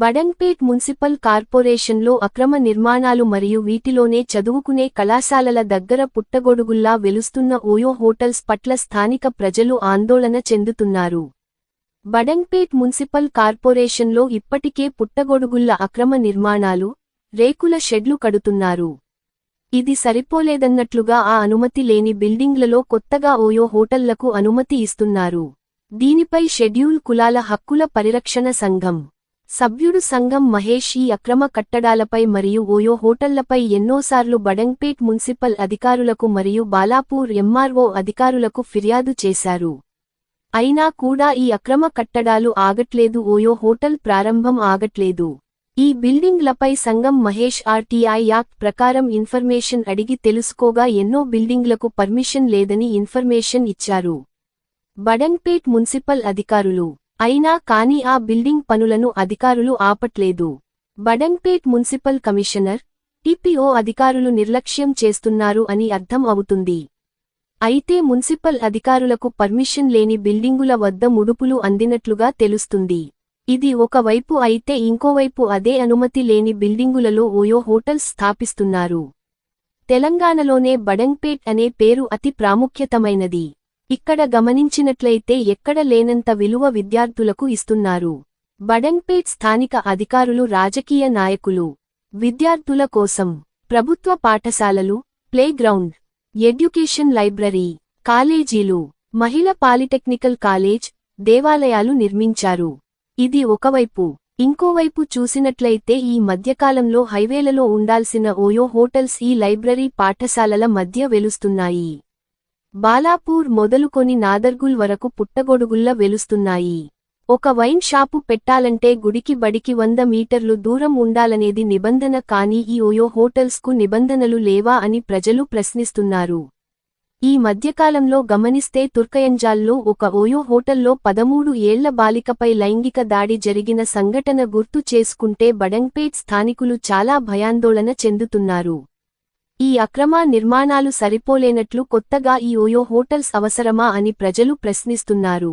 Badanpet municipal కార్పొరేషన్లో అక్రమ నిర్మాణాలు మరియు వీటిలోనే చదువుకునే కళాశాలల దగ్గర పుట్టగొడుగుల్లా వెలుస్తున్న ఓయో హోటల్స్ పట్ల స్థానిక ప్రజలు ఆందోళన చెందుతున్నారు. బడన్పేట్ మున్సిపల్ కార్పొరేషన్లో ఇప్పటికే పుట్టగొడుగుల్ల అక్రమ నిర్మాణాలు రేకుల షెడ్లు కడుతున్నారు. ఇది సరిపోలేదన్నట్లుగా ఆ అనుమతి లేని బిల్డింగ్లలో కొత్తగా ఓయో హోటళ్ళకు అనుమతి ఇస్తున్నారు. దీనిపై షెడ్యూల్ కులాల హక్కుల పరిరక్షణ సంఘం సభ్యుడు సంఘం మహేష్ ఈ అక్రమ కట్టడాలపై మరియు ఓయో హోటళ్ళపై ఎన్నోసార్లు బడంగ్పేట్ మున్సిపల్ అధికారులకు మరియు బాలాపూర్ ఎంఆర్ఓ అధికారులకు ఫిర్యాదు చేశారు. అయినా కూడా ఈ అక్రమ కట్టడాలు ఆగట్లేదు ఓయో హోటల్ ప్రారంభం ఆగట్లేదు. ఈ బిల్డింగ్లపై సంఘం మహేష్ ఆర్టీఐ యాక్ట్ ప్రకారం ఇన్ఫర్మేషన్ అడిగి తెలుసుకోగా ఎన్నో బిల్డింగ్లకు పర్మిషన్ లేదని ఇన్ఫర్మేషన్ ఇచ్చారు. బడంగ్పేట్ మున్సిపల్ అధికారులు అయినా కానీ ఆ బిల్డింగ్ పనులను అధికారులు ఆపట్లేదు. బడంపేట్ మున్సిపల్ కమిషనర్ టిపిఓ అధికారులు నిర్లక్ష్యం చేస్తున్నారు అని అర్థం అవుతుంది. అయితే మున్సిపల్ అధికారులకు పర్మిషన్ లేని బిల్డింగుల వద్ద ముడుపులు అందినట్లుగా తెలుస్తుంది. ఇది ఒకవైపు అయితే ఇంకోవైపు అదే అనుమతి లేని బిల్డింగులలో ఓయో హోటల్స్ స్థాపిస్తున్నారు. తెలంగాణలోనే బడంగ్పేట్ అనే పేరు అతి ప్రాముఖ్యతమైనది. ఇక్కడ గమనించినట్లయితే ఎక్కడ లేనంత విలువ విద్యార్థులకు ఇస్తున్నారు. బడంగ్పేట్ స్థానిక అధికారులు రాజకీయ నాయకులు విద్యార్థుల కోసం ప్రభుత్వ పాఠశాలలు ప్లేగ్రౌండ్ ఎడ్యుకేషన్ లైబ్రరీ కాలేజీలు మహిళ పాలిటెక్నికల్ కాలేజ్ దేవాలయాలు నిర్మించారు. ఇది ఒకవైపు. ఇంకోవైపు చూసినట్లయితే ఈ మధ్యకాలంలో హైవేలలో ఉండాల్సిన ఓయో హోటల్స్ ఈ లైబ్రరీ పాఠశాలల మధ్య వెలుస్తున్నాయి. బాలాపూర్ మొదలుకొని నాదర్గుల్ వరకు పుట్టగొడుగుల్ల వెలుస్తున్నాయి. ఒక వైన్ షాపు పెట్టాలంటే గుడికి బడికి వంద మీటర్లు దూరం ఉండాలనేది నిబంధన కానీ ఈ ఓయో హోటల్స్కు నిబంధనలు లేవా అని ప్రజలు ప్రశ్నిస్తున్నారు. ఈ మధ్యకాలంలో గమనిస్తే తుర్కయంజాల్లో ఒక ఓయో హోటల్లో పదమూడు ఏళ్ళ బాలికపై లైంగిక దాడి జరిగిన సంఘటన గుర్తు చేసుకుంటే బడంగ్పేట్ స్థానికులు చాలా భయాందోళన చెందుతున్నారు. ఈ అక్రమ నిర్మాణాలు సరిపోలేనట్లు కొత్తగా ఈ ఓయో హోటల్స్ అవసరమా అని ప్రజలు ప్రశ్నిస్తున్నారు.